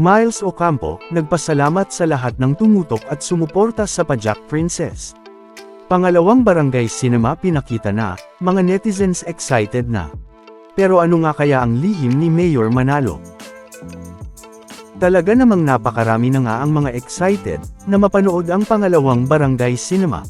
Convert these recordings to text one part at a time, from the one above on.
Miles Ocampo, nagpasalamat sa lahat ng tumutok at sumuporta sa Pajak Princess. Pangalawang barangay cinema pinakita na, mga netizens excited na. Pero ano nga kaya ang lihim ni Mayor Manalo? Talaga namang napakarami na nga ang mga excited na mapanood ang pangalawang barangay cinema.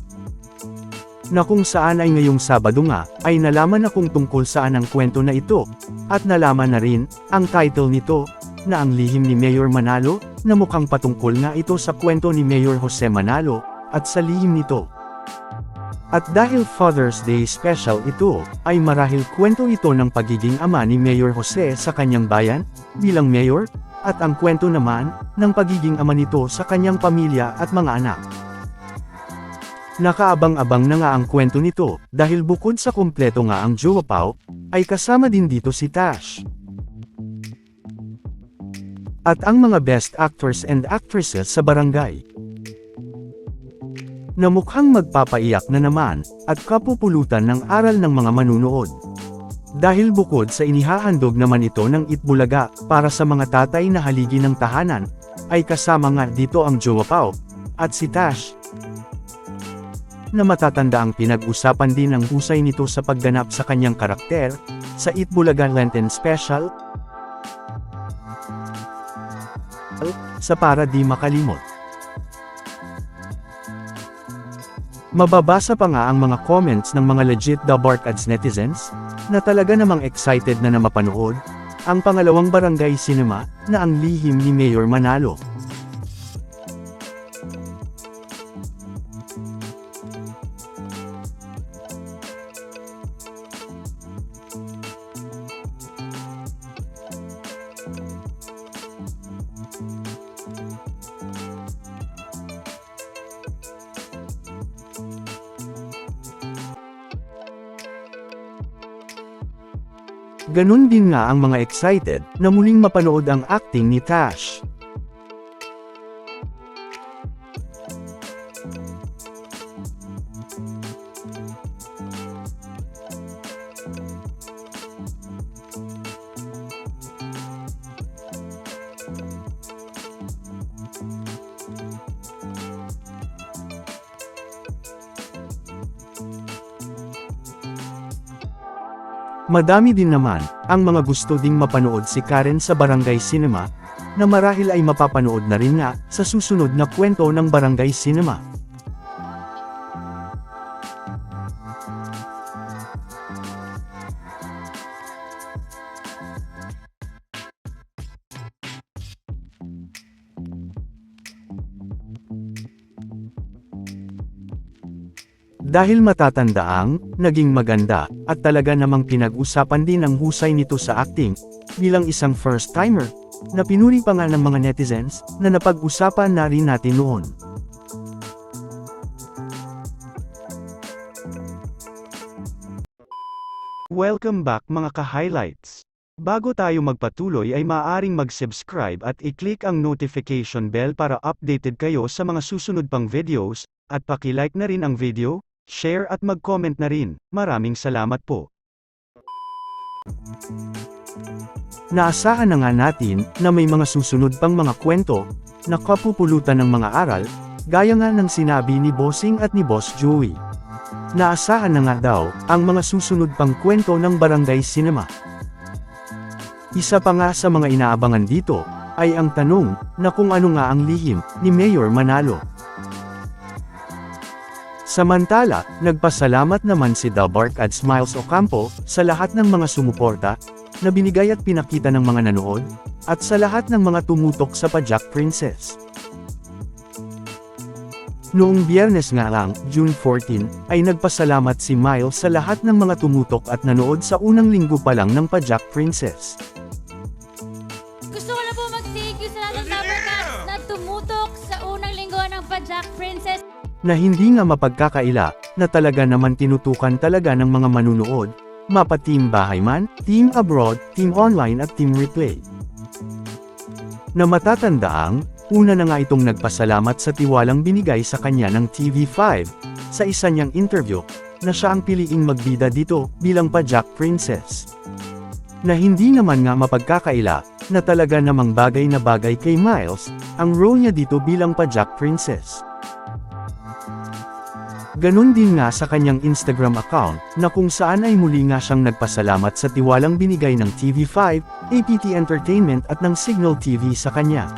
Na kung saan ay ngayong Sabado nga, ay nalaman na kung tungkol saan ang kwento na ito, at nalaman na rin, ang title nito, na ang lihim ni Mayor Manalo, na mukhang patungkol nga ito sa kwento ni Mayor Jose Manalo, at sa lihim nito. At dahil Father's Day special ito, ay marahil kwento ito ng pagiging ama ni Mayor Jose sa kanyang bayan, bilang mayor, at ang kwento naman, ng pagiging ama nito sa kanyang pamilya at mga anak. Nakaabang-abang na nga ang kwento nito, dahil bukod sa kumpleto nga ang Jowa Pao, ay kasama din dito si Tash. At ang mga best actors and actresses sa barangay. Na mukhang magpapaiyak na naman, at kapupulutan ng aral ng mga manunood. Dahil bukod sa inihahandog naman ito ng Itbulaga, para sa mga tatay na haligi ng tahanan, ay kasama nga dito ang Jowa Pao, at si Tash, na matatanda ang pinag-usapan din ng husay nito sa pagganap sa kanyang karakter, sa Itbulaga Lenten Special, sa para di makalimot. Mababasa pa nga ang mga comments ng mga legit The Bark Ads netizens, na talaga namang excited na na mapanood, ang pangalawang barangay cinema, na ang lihim ni Mayor Manalo. Ganun din nga ang mga excited na muling mapanood ang acting ni Tash. Madami din naman, ang mga gusto ding mapanood si Karen sa Barangay Cinema, na marahil ay mapapanood na rin nga, sa susunod na kwento ng Barangay Cinema. Dahil matatandaang, naging maganda, at talaga namang pinag-usapan din ang husay nito sa acting, bilang isang first-timer, na pinuri pa nga ng mga netizens, na napag-usapan na rin natin noon. Welcome back mga ka-highlights! Bago tayo magpatuloy ay maaaring mag-subscribe at i-click ang notification bell para updated kayo sa mga susunod pang videos, at paki-like na rin ang video, share at mag-comment na rin. Maraming salamat po. Naasahan na nga natin na may mga susunod pang mga kwento na kapupulutan ng mga aral, gaya nga ng sinabi ni Bossing at ni Boss Joey. Naasahan na nga daw ang mga susunod pang kwento ng Barangay Cinema. Isa pa nga sa mga inaabangan dito ay ang tanong na kung ano nga ang lihim ni Mayor Manalo. Samantala, nagpasalamat naman si The Bark at Smiles Ocampo sa lahat ng mga sumuporta na binigay at pinakita ng mga nanood at sa lahat ng mga tumutok sa Pajak Princess. Noong biyernes nga lang, June 14, ay nagpasalamat si Miles sa lahat ng mga tumutok at nanood sa unang linggo pa lang ng Pajak Princess. Gusto ko na po mag-thank you sa lahat ng Lovercats na tumutok sa unang linggo ng Pajak Princess. Na hindi nga mapagkakaila, na talaga naman tinutukan talaga ng mga manunood, mapa Team Bahay man, Team Abroad, Team Online at Team Replay. Na matatandaang, una na nga itong nagpasalamat sa tiwalang binigay sa kanya ng TV5, sa isa niyang interview, na siya ang piliing magbida dito, bilang pa Jack Princess. Na hindi naman nga mapagkakaila, na talaga namang bagay na bagay kay Miles, ang role niya dito bilang pa-Jack Princess. Ganon din nga sa kanyang Instagram account, na kung saan ay muli nga siyang nagpasalamat sa tiwalang binigay ng TV5, APT Entertainment at ng Signal TV sa kanya.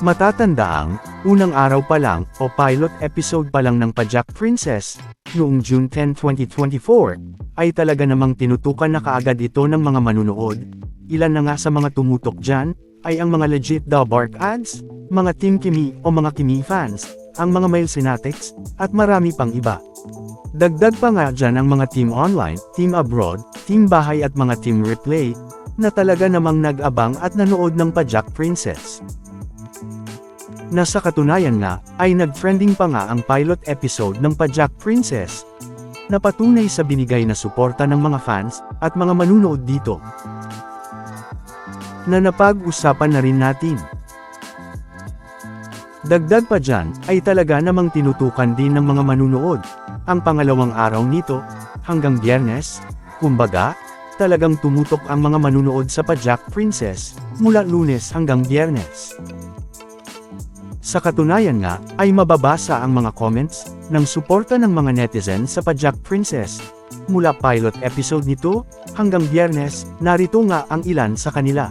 Matatandaang, unang araw pa lang, o pilot episode pa lang ng Pajak Princess, noong June 10, 2024, ay talaga namang tinutukan na kaagad ito ng mga manunood. Ilan na nga sa mga tumutok dyan, ay ang mga legit daw bark ads, mga Team Kimi o mga Kimi fans, ang mga male synatics, at marami pang iba. Dagdag pa nga dyan ang mga team online, team abroad, team bahay at mga team replay, na talaga namang nag-abang at nanood ng Pajak Princess. Na sa katunayan nga, ay nag-trending pa nga ang pilot episode ng Pajak Princess, na patunay sa binigay na suporta ng mga fans, at mga manunood dito. Na napag-usapan na rin natin. Dagdag pa dyan, ay talaga namang tinutukan din ng mga manunood. Ang pangalawang araw nito, hanggang biyernes, kumbaga, talagang tumutok ang mga manunood sa Pajak Princess, mula lunes hanggang biyernes. Sa katunayan nga, ay mababasa ang mga comments, ng suporta ng mga netizen sa Pajak Princess. Mula pilot episode nito, hanggang biyernes, narito nga ang ilan sa kanila.